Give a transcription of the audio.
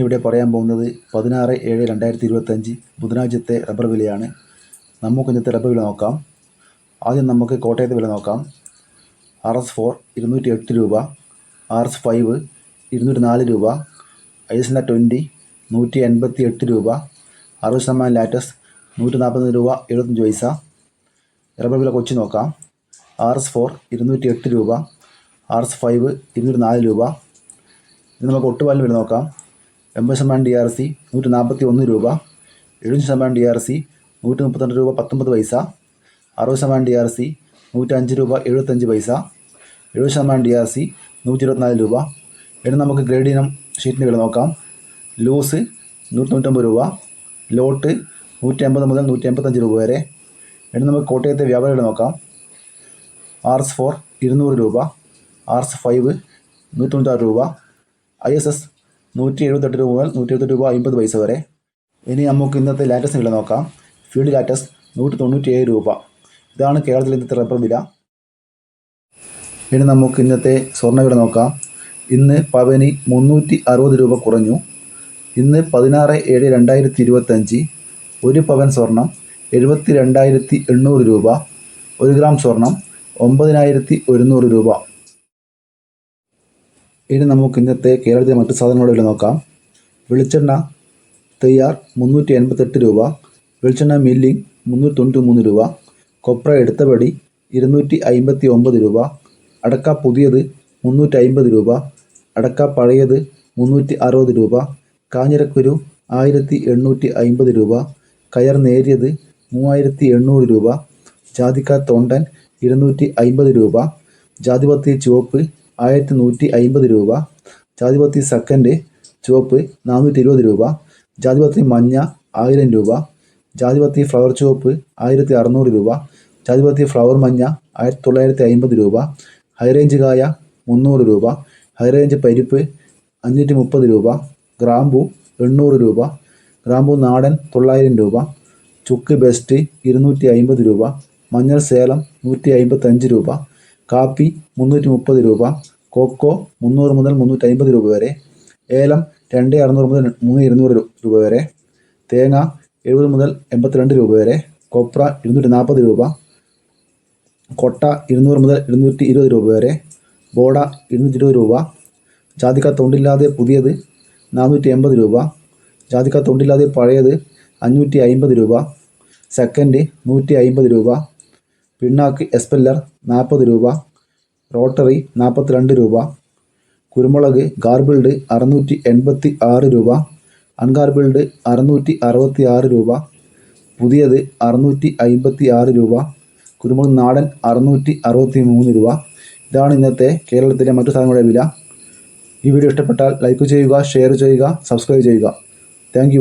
ഇവിടെ പറയാൻ പോകുന്നത് പതിനാറ് ഏഴ് രണ്ടായിരത്തി ഇരുപത്തഞ്ച് ബുധനാഴ്ചത്തെ റബ്ബർ വിലയാണ്. നമുക്ക് ഇന്നത്തെ റബ്ബർ വില നോക്കാം. ആദ്യം നമുക്ക് കോട്ടയത്തെ വില നോക്കാം. ആർ എസ് ഫോർ ഇരുന്നൂറ്റി എട്ട് രൂപ ആർ എസ് ഫൈവ് ഇരുന്നൂറ്റി നാല് രൂപ ഐ എസ് എൻ ട്വന്റി നൂറ്റി എൺപത്തി എട്ട് രൂപ അറുപത് ശതമാനം ലാറ്റസ് നൂറ്റി നാൽപ്പത്തി രൂപ എഴുപത്തഞ്ച് പൈസ. റബ്ബർ വില കൊച്ചി നോക്കാം. ആർ എസ് ഫോർ ഇരുന്നൂറ്റി എട്ട് രൂപ ആർ എസ് ഫൈവ് ഇരുന്നൂറ്റി നാല് രൂപ. ഇനി നമുക്ക് ഒട്ടുപാലിന് വില നോക്കാം. എൺപത് ശതമാനം ഡി ആർ സി നൂറ്റി നാൽപ്പത്തി ഒന്ന് രൂപ. എഴുപത് ശതമാനം ഡി ആർ സി നൂറ്റി മുപ്പത്തിരണ്ട് രൂപ പത്തൊമ്പത് പൈസ. അറുപത് ശതമാനം ഡി ആർ സി നൂറ്റി അഞ്ച് രൂപ എഴുപത്തഞ്ച് പൈസ. എഴുപത് ശതമാനം ഡി ആർ സി നൂറ്റി ഇരുപത്തിനാല് രൂപ. ഇനി നമുക്ക് ഗ്രേഡ് ഇനം ഷീറ്റിന്റെ വില നോക്കാം. ലൂസ് നൂറ്റി തൊണ്ണൂറ്റൊമ്പത് രൂപ. ലോട്ട് നൂറ്റി അമ്പത് മുതൽ നൂറ്റി എൺപത്തഞ്ച് രൂപ വരെ. ഇനി നമുക്ക് കോട്ടയത്തെ വ്യാപാരികൾ നോക്കാം. ആർ എസ് ഫോർ ഇരുന്നൂറ് രൂപ. ആർ എസ് ഫൈവ് നൂറ്റി തൊണ്ണൂറ്റാറ് രൂപ. ഐ എസ് എസ് നൂറ്റി എഴുപത്തെട്ട് രൂപ മുതൽ നൂറ്റി എഴുപത്തെട്ട് രൂപ അമ്പത് പൈസ വരെ. ഇനി നമുക്ക് ഇന്നത്തെ ലാറ്റസ്റ്റ് വില നോക്കാം. ഫീൽഡ് ലാറ്റസ് നൂറ്റി തൊണ്ണൂറ്റി ഏഴ് രൂപ. ഇതാണ് കേരളത്തിലെ ഇന്നത്തെ റബ്ബർ വില. ഇനി നമുക്ക് ഇന്നത്തെ സ്വർണ വില നോക്കാം. ഇന്ന് പവനി മുന്നൂറ്റി അറുപത് രൂപ കുറഞ്ഞു. ഇന്ന് പതിനാറ് ഏഴ് രണ്ടായിരത്തി ഇരുപത്തഞ്ച് ഒരു പവൻ സ്വർണം എഴുപത്തി രണ്ടായിരത്തി എണ്ണൂറ് രൂപ. ഒരു ഗ്രാം സ്വർണം ഒമ്പതിനായിരത്തി ഒരുന്നൂറ് രൂപ. ഇനി നമുക്ക് ഇന്നത്തെ കേരളത്തിലെ മറ്റു സാധനങ്ങളുടെ നോക്കാം. വെളിച്ചെണ്ണ തയ്യാർ മുന്നൂറ്റി എൺപത്തെട്ട് രൂപ. വെളിച്ചെണ്ണ മില്ലിംഗ് മുന്നൂറ്റി തൊണ്ണൂറ്റി മൂന്ന് രൂപ. കൊപ്ര എടുത്തപടി ഇരുന്നൂറ്റി അമ്പത്തി ഒമ്പത് രൂപ. അടക്ക പുതിയത് മുന്നൂറ്റി അമ്പത് രൂപ. അടക്ക പഴയത് മുന്നൂറ്റി അറുപത് രൂപ. കാഞ്ഞിരക്കുരു ആയിരത്തി എണ്ണൂറ്റി അമ്പത് രൂപ. കയർ നേരിയത് മൂവായിരത്തി എണ്ണൂറ് രൂപ. ജാതിക്ക തൊണ്ടൻ ഇരുന്നൂറ്റി അമ്പത് രൂപ. ജാതിപത്തി ചുവപ്പ് ആയിരത്തി നൂറ്റി അമ്പത് രൂപ. ജാതിപത്തി സെക്കൻഡ് ചുവപ്പ് നാനൂറ്റി ഇരുപത് രൂപ. ജാതിപത്തി മഞ്ഞ ആയിരം രൂപ. ജാതിപത്തി ഫ്ലവർ ചുവപ്പ് ആയിരത്തി അറുന്നൂറ് രൂപ. ജാതിപത്തി ഫ്ലവർ മഞ്ഞ ആയിരത്തി തൊള്ളായിരത്തി അമ്പത് രൂപ ഹൈറേഞ്ച് കായ മുന്നൂറ് രൂപ. ഹൈറേഞ്ച് പരിപ്പ് അഞ്ഞൂറ്റി മുപ്പത് രൂപ. ഗ്രാമ്പു എണ്ണൂറ് രൂപ. ഗ്രാമ്പു നാടൻ തൊള്ളായിരം രൂപ. ചുക്ക് ബെസ്റ്റ് ഇരുന്നൂറ്റി അമ്പത് രൂപ. മഞ്ഞൾ സേലം നൂറ്റി അമ്പത്തഞ്ച് രൂപ. കാപ്പി മുന്നൂറ്റി മുപ്പത് രൂപ കൊക്കോ മുന്നൂറ് മുതൽ മുന്നൂറ്റി അൻപത് രൂപ വരെ ഏലം രണ്ട് അറുന്നൂറ് മുതൽ മൂന്ന് ഇരുന്നൂറ് രൂപ വരെ തേങ്ങ എഴുപത് മുതൽ എൺപത്തിരണ്ട് രൂപ വരെ കൊപ്ര ഇരുന്നൂറ്റി നാൽപ്പത് രൂപ കൊട്ട ഇരുന്നൂറ് മുതൽ ഇരുന്നൂറ്റി ഇരുപത് രൂപ വരെ ബോഡ ഇരുന്നൂറ്റി ഇരുപത് രൂപ ജാതിക്ക തൊണ്ടില്ലാതെ പുതിയത് നാനൂറ്റി എൺപത് രൂപ ജാതിക്ക തൊണ്ടില്ലാതെ പഴയത് അഞ്ഞൂറ്റി അൻപത് രൂപ സെക്കൻഡ് നൂറ്റി അൻപത് രൂപ പിണ്ണാക്ക് എസ്പെല്ലർ നാൽപ്പത് രൂപ റോട്ടറി നാൽപ്പത്തിരണ്ട് രൂപ കുരുമുളക് ഗാർബിൾഡ് അറുന്നൂറ്റി എൺപത്തി ആറ് രൂപ അൺഗാർബിൾഡ് അറുന്നൂറ്റി അറുപത്തി ആറ് രൂപ പുതിയത് അറുന്നൂറ്റി അമ്പത്തി ആറ് രൂപ കുരുമുളക് നാടൻ അറുന്നൂറ്റി അറുപത്തി മൂന്ന് രൂപ. ഇതാണ് ഇന്നത്തെ കേരളത്തിലെ മറ്റു സാധനങ്ങളുടെ വില. ഈ വീഡിയോ ഇഷ്ടപ്പെട്ടാൽ ലൈക്ക് ചെയ്യുക ഷെയർ ചെയ്യുക സബ്സ്ക്രൈബ് ചെയ്യുക. താങ്ക്